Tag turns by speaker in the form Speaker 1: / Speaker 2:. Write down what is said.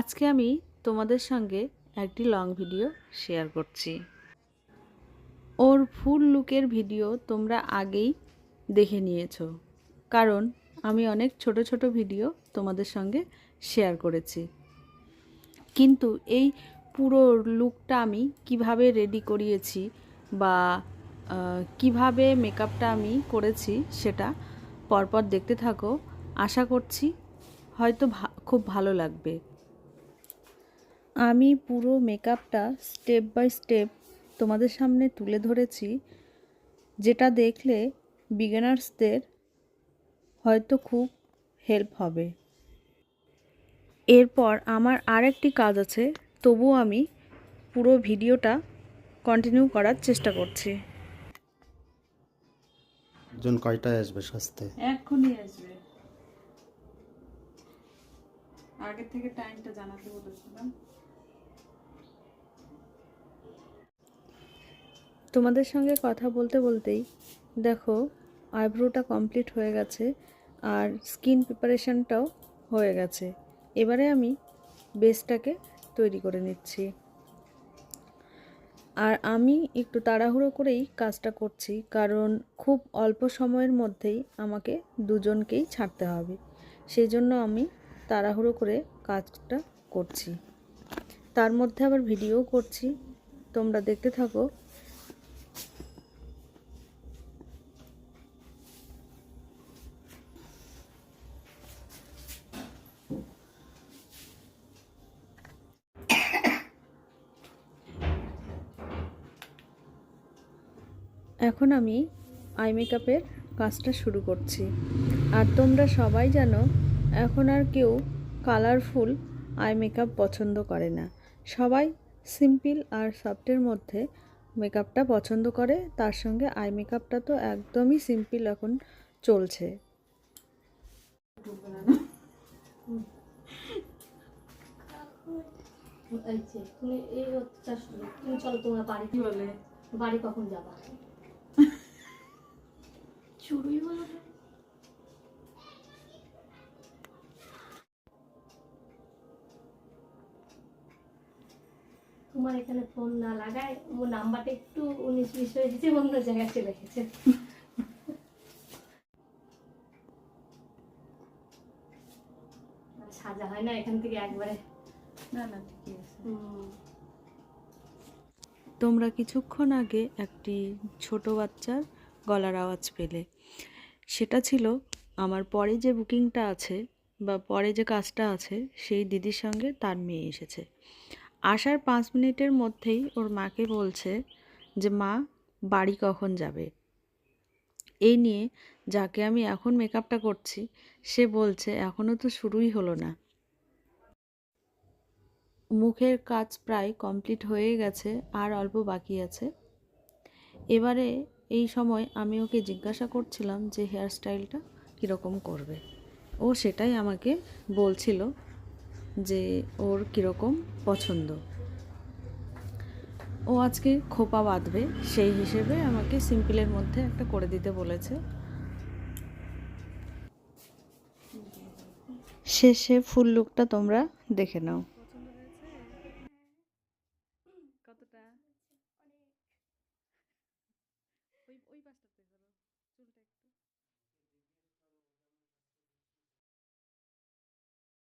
Speaker 1: আজকে আমি তোমাদের সঙ্গে একটি লং ভিডিও শেয়ার করছি। ওর ফুল লুকের ভিডিও তোমরা আগেই দেখে নিয়েছো। কারণ আমি অনেক ছোট ছোট ভিডিও তোমাদের সঙ্গে শেয়ার করেছি। কিন্তু এই পুরো লুকটা আমি কীভাবে রেডি করিয়েছি বা কীভাবে মেকআপটা আমি করেছি সেটা পরপর দেখতে থাকো। আশা করছি হয়তো খুব ভালো লাগবে। আমি পুরো মেকআপটা স্টেপ বাই স্টেপ তোমাদের সামনে তুলে ধরেছি যেটা দেখলে বিগিনার্সদের হয়তো খুব হেল্প হবে। এরপর আমার আরেকটি কাজ আছে তবুও আমি পুরো ভিডিওটা কন্টিনিউ করার চেষ্টা করছি।
Speaker 2: একজন কয়টায় আসবে সাজতে?
Speaker 1: এক্ষুনি আসবে। আগে থেকে টাইমটা জানাতে বলেছিলাম। তোমাদের সঙ্গে কথা বলতে বলতেই দেখো আইব্রোটা কমপ্লিট হয়ে গেছে আর স্কিন প্রিপারেশনটাও হয়ে গেছে। এবারে আমি বেসটাকে তৈরি করে নিচ্ছি। আর আমি একটু তাড়াহুড়ো করেই কাজটা করছি, কারণ খুব অল্প সময়ের মধ্যেই আমাকে দুজনকেই ছাড়তে হবে। সেই জন্য আমি তাড়াহুড়ো করে কাজটা করছি। তার মধ্যে আবার ভিডিও করছি। তোমরা দেখতে থাকো এখন আমি আই মেকআপের কাজটা শুরু করছি। আর তোমরা সবাই জানো এখন আর কেউ কালারফুল আই মেকআপ পছন্দ করে না। সবাই সিম্পল আর সফটের মধ্যে মেকআপটা পছন্দ করে তার সঙ্গে আই মেকআপটা তো একদমই সিম্পল এখন চলছে।
Speaker 3: তুমি এই তুমি চলো তোমার বাড়ি।
Speaker 1: কি বলে?
Speaker 3: বাড়ি কখন যাবা? চুরি হলো না? তোমার এখানে ফোন না লাগায় ও নাম্বারটা একটু উনিশ বিশ হয়ে গেছে অন্য জায়গায় চলে গেছে। সাজা হয় না এখান থেকে একবারে।
Speaker 1: না না ঠিকই আছে। তোমরা কিছুক্ষণ আগে একটি ছোট বাচ্চার গলার আওয়াজ পেলে। সেটা ছিল আমার পরে যে বুকিংটা আছে বা পরে যে কাজটা আছে, সেই দিদির সঙ্গে তার মেয়ে এসেছে। আসার পাঁচ মিনিটের মধ্যেই ওর মাকে বলছে যে, মা, বাড়ি কখন যাবে? এই নিয়ে যাকে আমি এখন মেকআপটা করছি, সে বলছে এখনও তো শুরুই হলো না। মুখের কাজ প্রায় কমপ্লিট হয়ে গেছে, আর অল্প বাকি আছে। এবারে এই সময় আমি ওকে জিজ্ঞাসা করছিলাম যে হেয়ার স্টাইলটা কীরকম করবে। ও সেটাই আমাকে বলছিল যে ওর কীরকম পছন্দ। ও আজকে খোপা বাঁধবে, সেই হিসেবে আমাকে সিম্পলের মধ্যে একটা করে দিতে বলেছে। শেষে ফুল লুকটা তোমরা দেখে নাও। ওই পাশটাতে ধরো চুলটা একটু।